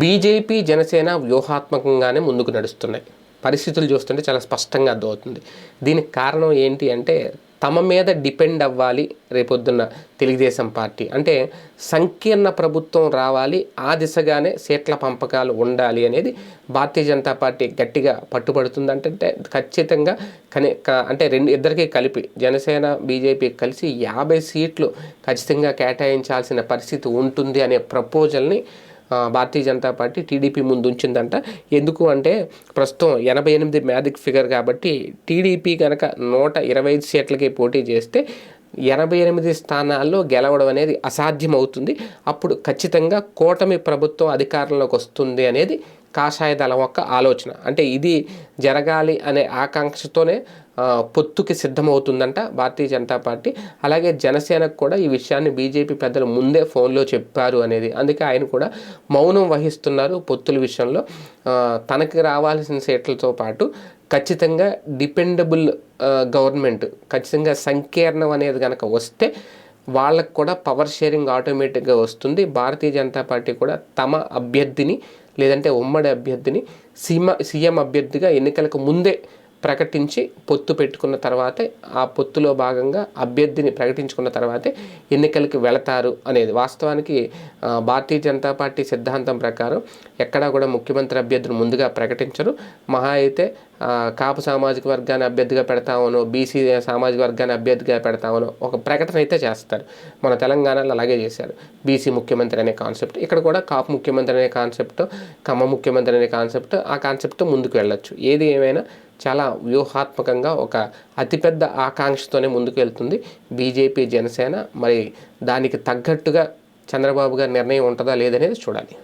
BJP Janasena వ్యూహాత్మకంగానే ముందుకు నడుస్తున్నాయి. పరిస్థితులు చూస్తుంటే చాలా స్పష్టంగా అర్థమవుతుంది. దీనికి కారణం ఏంటి అంటే తమ మీద డిపెండ్ అవ్వాలి రేపొద్దున్న తెలుగుదేశం పార్టీ. అంటే సంకీర్ణ ప్రభుత్వం రావాలి ఆ దిశగానే సీట్ల పంపకాలు ఉండాలి అనేది భారతీయ జనతా పార్టీ గట్టిగా పట్టుబడుతుంది అంటే ఖచ్చితంగా కని అంటే రెండు ఇద్దరికి కలిపి జనసేన బీజేపీ కలిసి యాభై సీట్లు ఖచ్చితంగా కేటాయించాల్సిన పరిస్థితి ఉంటుంది అనే ప్రపోజల్ని భారతీయ జనతా పార్టీ టీడీపీ ముందు ఉంచిందంట. ఎందుకు అంటే ప్రస్తుతం ఎనభై ఎనిమిది మ్యాజిక్ ఫిగర్ కాబట్టి టీడీపీ కనుక నూట ఇరవై ఐదు సీట్లకి పోటీ చేస్తే ఎనభై ఎనిమిది స్థానాల్లో గెలవడం అనేది అసాధ్యం అవుతుంది అప్పుడు ఖచ్చితంగా కూటమి ప్రభుత్వం అధికారంలోకి వస్తుంది అనేది కాషాయ దళం యొక్క ఆలోచన. అంటే ఇది జరగాలి అనే ఆకాంక్షతోనే పొత్తుకి సిద్ధమవుతుందంట భారతీయ జనతా పార్టీ. అలాగే జనసేనకు కూడా ఈ విషయాన్ని బీజేపీ పెద్దలు ముందే ఫోన్లో చెప్పారు అనేది. అందుకే ఆయన కూడా మౌనం వహిస్తున్నారు పొత్తుల విషయంలో. తనకి రావాల్సిన సీట్లతో పాటు ఖచ్చితంగా డిపెండబుల్ గవర్నమెంట్ ఖచ్చితంగా సంకీర్ణం అనేది కనుక వస్తే వాళ్ళకు కూడా పవర్ షేరింగ్ ఆటోమేటిక్గా వస్తుంది. భారతీయ జనతా పార్టీ కూడా తమ అభ్యర్థిని లేదంటే ఉమ్మడి అభ్యర్థిని సీమ సీఎం అభ్యర్థిగా ఎన్నికలకు ముందే ప్రకటించి పొత్తు పెట్టుకున్న తర్వాతే ఆ పొత్తులో భాగంగా అభ్యర్థిని ప్రకటించుకున్న తర్వాతే ఎన్నికలకు వెళతారు అనేది. వాస్తవానికి భారతీయ జనతా పార్టీ సిద్ధాంతం ప్రకారం ఎక్కడా కూడా ముఖ్యమంత్రి అభ్యర్థిని ముందుగా ప్రకటించరు. మహా అయితే కాపు సామాజిక వర్గాన్ని అభ్యర్థిగా పెడతామనో బీసీ సామాజిక వర్గాన్ని అభ్యర్థిగా పెడతామనో ఒక ప్రకటన అయితే చేస్తారు. మన తెలంగాణలో అలాగే చేశారు. బీసీ ముఖ్యమంత్రి అనే కాన్సెప్ట్. ఇక్కడ కూడా కాపు ముఖ్యమంత్రి అనే కాన్సెప్ట్ కమ్మ ముఖ్యమంత్రి అనే కాన్సెప్ట్ ఆ కాన్సెప్ట్ ముందుకు వెళ్ళొచ్చు. ఏది ఏమైనా చాలా వ్యూహాత్మకంగా ఒక అతిపెద్ద ఆకాంక్షతోనే ముందుకు వెళ్తుంది. బీజేపీ జనసేన మరి దానికి తగ్గట్టుగా చంద్రబాబు గారి నిర్ణయం ఉంటుందా లేదనేది చూడాలి.